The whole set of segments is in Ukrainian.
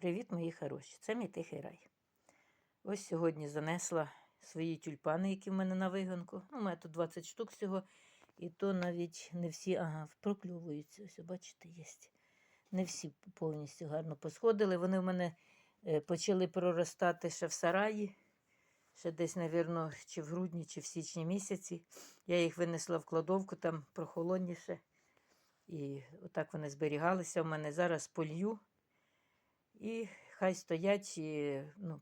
Привіт, мої хороші! Це мій тихий рай. Ось сьогодні занесла свої тюльпани, які в мене на виганку. Ну, у мене тут 20 штук всього. І то навіть не всі, ага, прокльовуються. Ось, бачите, є. Не всі повністю гарно посходили. Вони в мене е, почали проростати ще в сараї. Ще десь, мабуть, чи в грудні, чи в січні місяці. Я їх винесла в кладовку, там прохолодніше. І отак вони зберігалися. У мене зараз полью. І хай стоять, ну,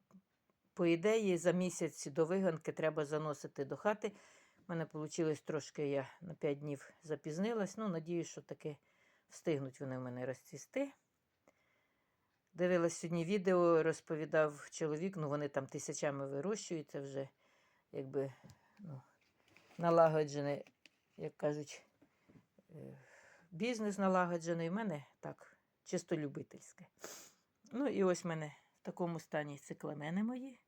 по ідеї, за місяць до виганки треба заносити до хати. У мене вийшло трошки, я на 5 днів запізнилась. Ну, надіюсь, що таки встигнуть вони в мене розцвісти. Дивилась сьогодні відео, розповідав чоловік, ну вони там тисячами вирощуються вже, якби ну, налагоджений, як кажуть, е, бізнес налагоджений. У мене так, чисто любительське. Ну, і ось в мене в такому стані цикламени мої.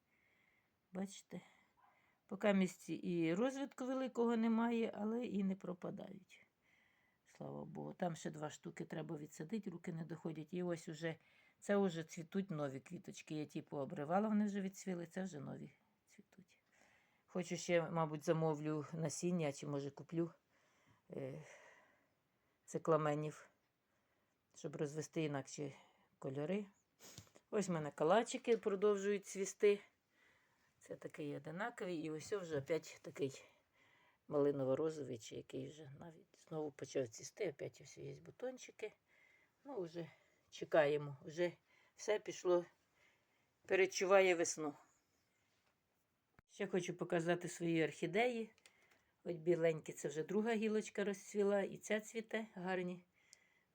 Бачите? Поки місці і розвитку великого немає, але і не пропадають. Слава Богу. Там ще два штуки треба відсадити, руки не доходять. І ось уже це вже цвітуть нові квіточки. Я ті пообривала, вони вже відцвіли, це вже нові цвітуть. Хочу ще, мабуть, замовлю насіння, чи може куплю е, цикламенів, щоб розвести інакші кольори. Ось в мене калачики продовжують цвісти. Це такий одинаковий. І ось вже опять такий малиново-розовий, чи який вже навіть знову почав цвісти. Опять ось є бутончики. Ну, вже чекаємо. Вже все пішло, перечуває весну. Ще хочу показати свої орхідеї. Ось біленькі, це вже друга гілочка розцвіла, і ця цвіте гарні.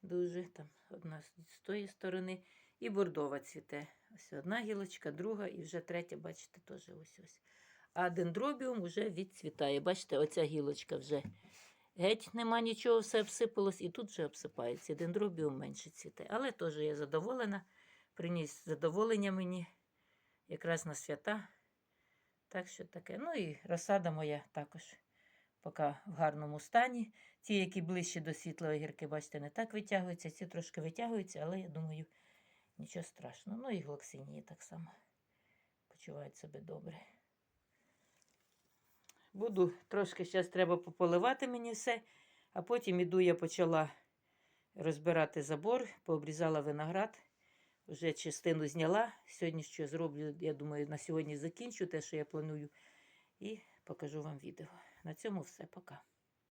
Дуже там одна з тої сторони. І бордова цвіте. Ось одна гілочка, друга, і вже третя, бачите, теж ось ось. А дендробіум вже відцвітає. Бачите, оця гілочка вже геть нема нічого, все обсипалось, і тут вже обсипається. Дендробіум менше цвіте. Але теж я задоволена. Приніс задоволення мені якраз на свята. Так що таке. Ну і розсада моя також поки в гарному стані. Ті, які ближче до світлої гірки, бачите, не так витягуються. Ці трошки витягуються, але я думаю, нічого страшного. Ну і глоксинії так само почувають себе добре. Буду трошки зараз треба пополивати мені все, а потім іду, я почала розбирати забор, пообрізала виноград. Вже частину зняла. Сьогодні що зроблю, я думаю, на сьогодні закінчу те, що я планую, і покажу вам відео. На цьому все. Пока.